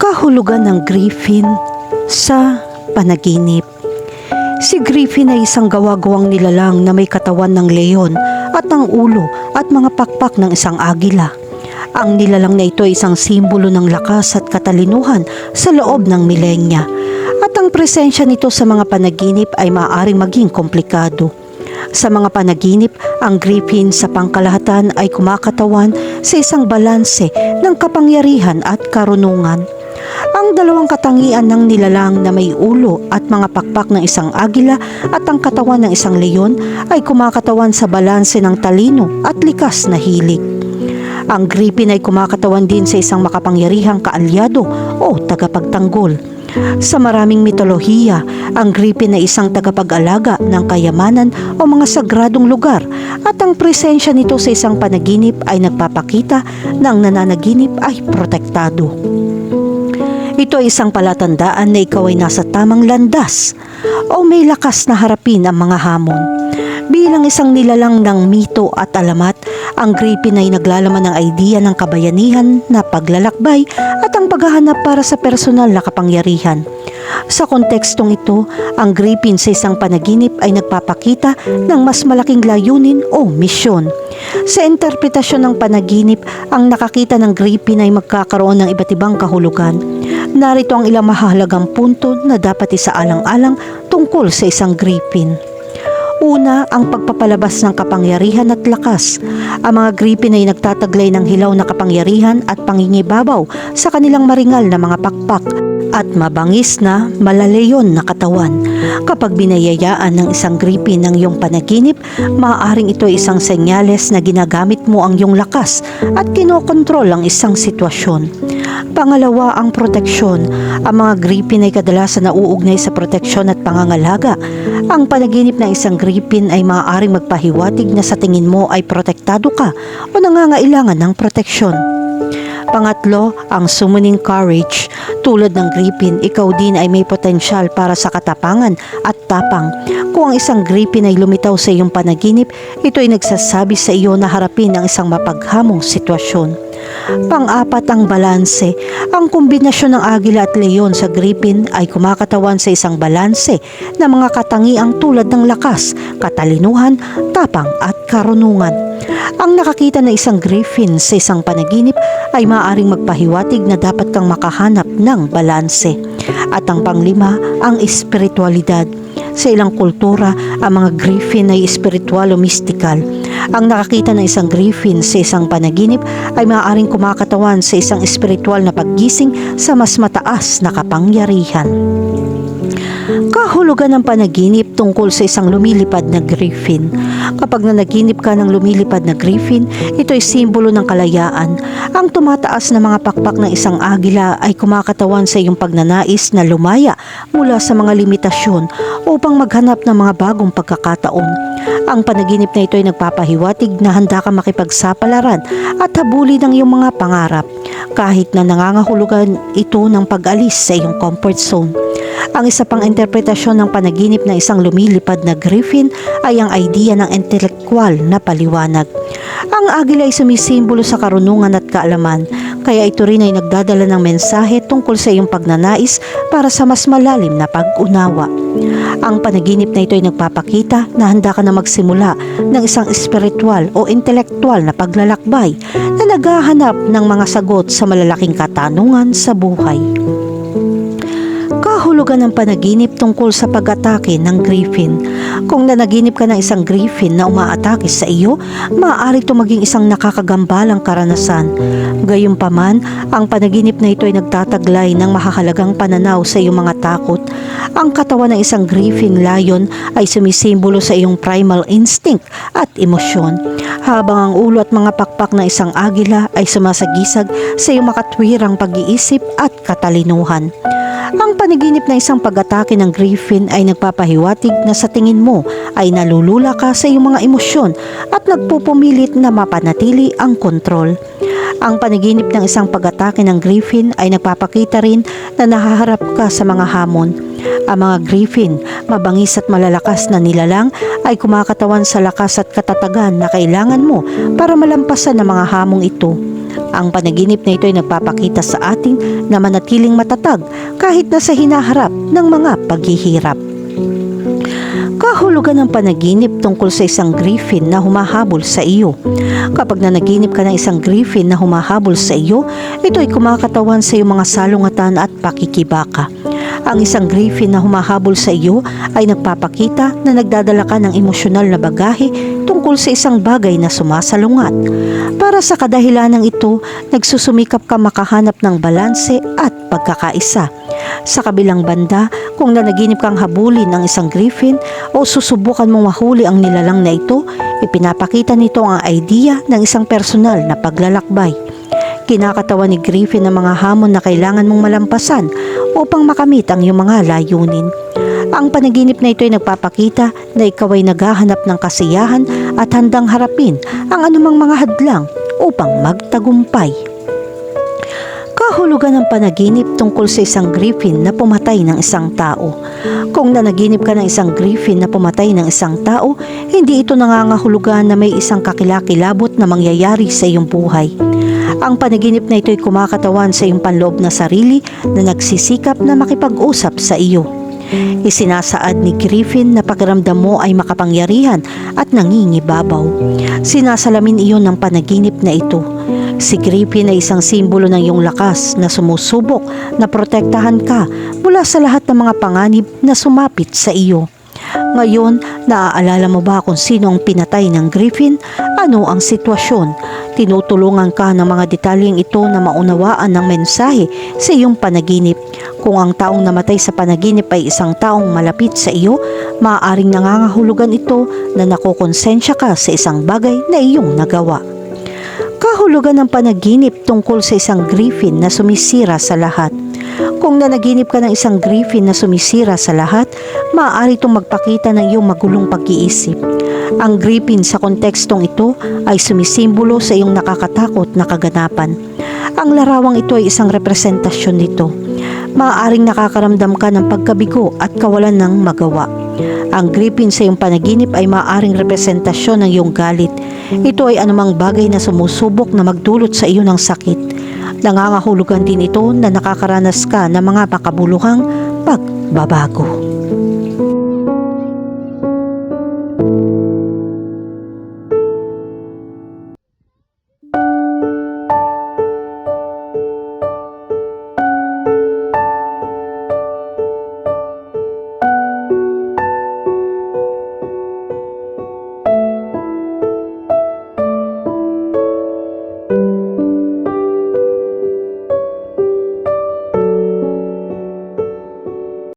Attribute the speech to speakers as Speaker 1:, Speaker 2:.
Speaker 1: Kahulugan ng Griffin sa panaginip. Si Griffin ay isang gawa-gawang nilalang na may katawan ng leon at ang ulo at mga pakpak ng isang agila. Ang nilalang na ito ay isang simbolo ng lakas at katalinuhan sa loob ng milenya at ang presensya nito sa mga panaginip ay maaaring maging komplikado. Sa mga panaginip, ang griffin sa pangkalahatan ay kumakatawan sa isang balanse ng kapangyarihan at karunungan. Ang dalawang katangian ng nilalang na may ulo at mga pakpak ng isang agila at ang katawan ng isang leon ay kumakatawan sa balanse ng talino at likas na hilig. Ang griffin ay kumakatawan din sa isang makapangyarihang kaalyado o tagapagtanggol. Sa maraming mitolohiya, ang griffin ay isang tagapag-alaga ng kayamanan o mga sagradong lugar at ang presensya nito sa isang panaginip ay nagpapakita na ang nananaginip ay protektado. Ito ay isang palatandaan na ikaw ay nasa tamang landas o may lakas na harapin ang mga hamon. Bilang isang nilalang ng mito at alamat, ang griffin ay naglalaman ng idea ng kabayanihan na paglalakbay at ang paghahanap para sa personal na kapangyarihan. Sa kontekstong ito, ang griffin sa isang panaginip ay nagpapakita ng mas malaking layunin o misyon. Sa interpretasyon ng panaginip, ang nakakita ng griffin ay magkakaroon ng iba't ibang kahulugan. Narito ang ilang mahalagang punto na dapat isaalang-alang tungkol sa isang griffin. Una, ang pagpapalabas ng kapangyarihan at lakas. Ang mga griffin ay nagtataglay ng hilaw na kapangyarihan at pangingibabaw sa kanilang maringal na mga pakpak at mabangis na malaleyon na katawan. Kapag binayayaan ng isang griffin ng iyong panaginip, maaaring ito ay isang senyales na ginagamit mo ang iyong lakas at kinokontrol ang isang sitwasyon. Pangalawa, ang proteksyon. Ang mga griffin ay kadalasan nauugnay sa proteksyon at pangangalaga. Ang panaginip ng isang griffin ay maaaring magpahiwatig na sa tingin mo ay protektado ka o nangangailangan ng proteksyon. Pangatlo, ang summoning courage. Tulad ng griffin, ikaw din ay may potensyal para sa katapangan at tapang. Kung ang isang griffin ay lumitaw sa iyong panaginip, ito ay nagsasabi sa iyo na harapin ang isang mapaghamong sitwasyon. Pang-apat ang balanse. Ang kombinasyon ng agila at leon sa griffin ay kumakatawan sa isang balanse na mga katangiang tulad ng lakas, katalinuhan, tapang at karunungan. Ang nakakita ng isang griffin sa isang panaginip ay maaaring magpahiwatig na dapat kang makahanap ng balanse. At ang panglima, ang espiritualidad. Sa ilang kultura, ang mga griffin ay espiritual o mystical. Ang nakakita ng isang griffin sa isang panaginip ay maaaring kumakatawan sa isang espiritual na paggising sa mas mataas na kapangyarihan. Kahulugan ng panaginip tungkol sa isang lumilipad na griffin. Kapag nanaginip ka ng lumilipad na griffin, ito ay simbolo ng kalayaan. Ang tumataas na mga pakpak ng isang agila ay kumakatawan sa iyong pagnanais na lumaya mula sa mga limitasyon upang maghanap ng mga bagong pagkakataon. Ang panaginip na ito ay nagpapahiwatig na handa ka makipagsapalaran at habulin ang iyong mga pangarap kahit na nangangahulugan ito ng pag-alis sa iyong comfort zone. Ang isa pang interpretasyon ng panaginip ng isang lumilipad na griffin ay ang idea ng intelektual na paliwanag. Ang agila ay sumisimbolo sa karunungan at kaalaman, kaya ito rin ay nagdadala ng mensahe tungkol sa iyong pagnanais para sa mas malalim na pag-unawa. Ang panaginip na ito ay nagpapakita na handa ka na magsimula ng isang espiritual o intelektual na paglalakbay na naghahanap ng mga sagot sa malalaking katanungan sa buhay kahulugan ng panaginip tungkol sa pag-atake ng griffin. Kung nanaginip ka ng isang griffin na umaatake sa iyo, maaari ito maging isang nakakagambalang karanasan. Gayunpaman, ang panaginip na ito ay nagtataglay ng mahahalagang pananaw sa iyong mga takot. Ang katawan ng isang griffin lion ay sumisimbolo sa iyong primal instinct at emosyon, habang ang ulo at mga pakpak ng isang agila ay sumasagisag sa iyong makatwirang pag-iisip at katalinuhan. Ang panaginip na isang pag-atake ng griffin ay nagpapahiwatig na sa tingin mo ay nalulula ka sa iyong mga emosyon at nagpupumilit na mapanatili ang kontrol. Ang panaginip ng isang pag-atake ng griffin ay nagpapakita rin na nahaharap ka sa mga hamon. Ang mga griffin, mabangis at malalakas na nilalang ay kumakatawan sa lakas at katatagan na kailangan mo para malampasan ang mga hamong ito. Ang panaginip na ito ay nagpapakita sa atin na manatiling matatag kahit na sa hinaharap ng mga paghihirap. Kahulugan ng panaginip tungkol sa isang griffin na humahabol sa iyo. Kapag nanaginip ka ng isang griffin na humahabol sa iyo, ito ay kumakatawan sa iyong mga salungatan at pakikibaka. Ang isang griffin na humahabol sa iyo ay nagpapakita na nagdadala ka ng emosyonal na bagahe tungkol sa isang bagay na sumasalungat. Para sa kadahilanang ito, nagsusumikap ka makahanap ng balanse at pagkakaisa. Sa kabilang banda, kung nanaginip kang habulin ng isang griffin o susubukan mong mahuli ang nilalang na ito, ipinapakita nito ang idea ng isang personal na paglalakbay. Kinakatawan ni Griffin ang mga hamon na kailangan mong malampasan upang makamit ang iyong mga layunin. Ang panaginip na ito ay nagpapakita na ikaw ay naghahanap ng kasiyahan at handang harapin ang anumang mga hadlang upang magtagumpay. Kahulugan ng panaginip tungkol sa isang griffin na pumatay ng isang tao. Kung nanaginip ka ng isang griffin na pumatay ng isang tao, hindi ito nangangahulugan na may isang kakilakilabot na mangyayari sa iyong buhay. Ang panaginip na ito ay kumakatawan sa iyong panloob na sarili na nagsisikap na makipag-usap sa iyo. Isinasaad ni Griffin na pakiramdam mo ay makapangyarihan at nangingibabaw. Sinasalamin iyon ng panaginip na ito. Si Griffin ay isang simbolo ng iyong lakas na sumusubok na protektahan ka mula sa lahat ng mga panganib na sumapit sa iyo. Ngayon, naaalala mo ba kung sino ang pinatay ng Griffin? Ano ang sitwasyon? Tinutulungan ka ng mga detalyeng ito na maunawaan ng mensahe sa iyong panaginip. Kung ang taong namatay sa panaginip ay isang taong malapit sa iyo, maaaring nangangahulugan ito na nakukonsensya ka sa isang bagay na iyong nagawa. Kahulugan ng panaginip tungkol sa isang griffin na sumisira sa lahat. Kung nanaginip ka ng isang griffin na sumisira sa lahat, maaari itong magpakita ng iyong magulong pag-iisip. Ang griffin sa kontekstong ito ay sumisimbolo sa iyong nakakatakot na kaganapan. Ang larawang ito ay isang representasyon nito. Maaaring nakakaramdam ka ng pagkabigo at kawalan ng magawa. Ang griffin sa iyong panaginip ay maaaring representasyon ng iyong galit. Ito ay anumang bagay na sumusubok na magdulot sa iyo ng sakit. Nangangahulugan din ito na nakakaranas ka ng mga makabuluhang pagbabago.